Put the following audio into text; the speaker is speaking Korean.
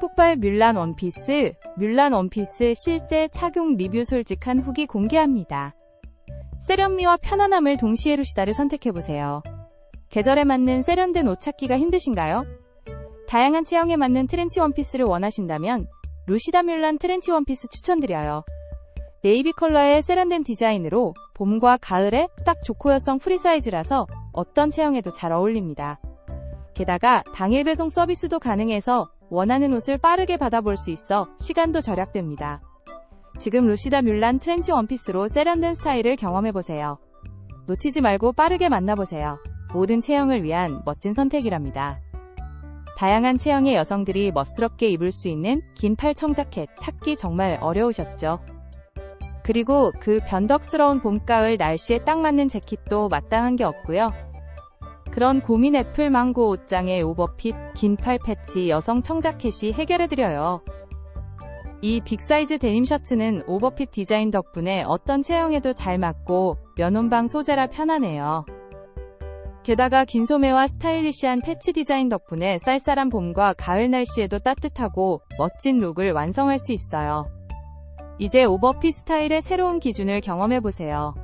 폭발 뮬란 원피스, 뮬란 원피스 실제 착용 리뷰 솔직한 후기 공개합니다. 세련미와 편안함을 동시에 루시다를 선택해보세요. 계절에 맞는 세련된 옷 찾기가 힘드신가요? 다양한 체형에 맞는 트렌치 원피스를 원하신다면 루시다 뮬란 트렌치 원피스 추천드려요. 네이비 컬러의 세련된 디자인으로 봄과 가을에 딱 좋고 여성 프리 사이즈라서 어떤 체형에도 잘 어울립니다. 게다가 당일 배송 서비스도 가능해서 원하는 옷을 빠르게 받아볼 수 있어 시간도 절약됩니다. 지금 루시다 뮬란 트렌치 원피스로 세련된 스타일을 경험해보세요. 놓치지 말고 빠르게 만나보세요. 모든 체형을 위한 멋진 선택이랍니다. 다양한 체형의 여성들이 멋스럽게 입을 수 있는 긴 팔 청자켓 찾기 정말 어려우셨죠? 그리고 그 변덕스러운 봄가을 날씨에 딱 맞는 재킷도 마땅한 게 없고요. 그런 고민 애플 망고 옷장의 오버핏, 긴 팔 패치, 여성 청자켓이 해결해드려요. 이 빅사이즈 데님 셔츠는 오버핏 디자인 덕분에 어떤 체형에도 잘 맞고 면온방 소재라 편하네요. 게다가 긴 소매와 스타일리시한 패치 디자인 덕분에 쌀쌀한 봄과 가을 날씨에도 따뜻하고 멋진 룩을 완성할 수 있어요. 이제 오버핏 스타일의 새로운 기준을 경험해보세요.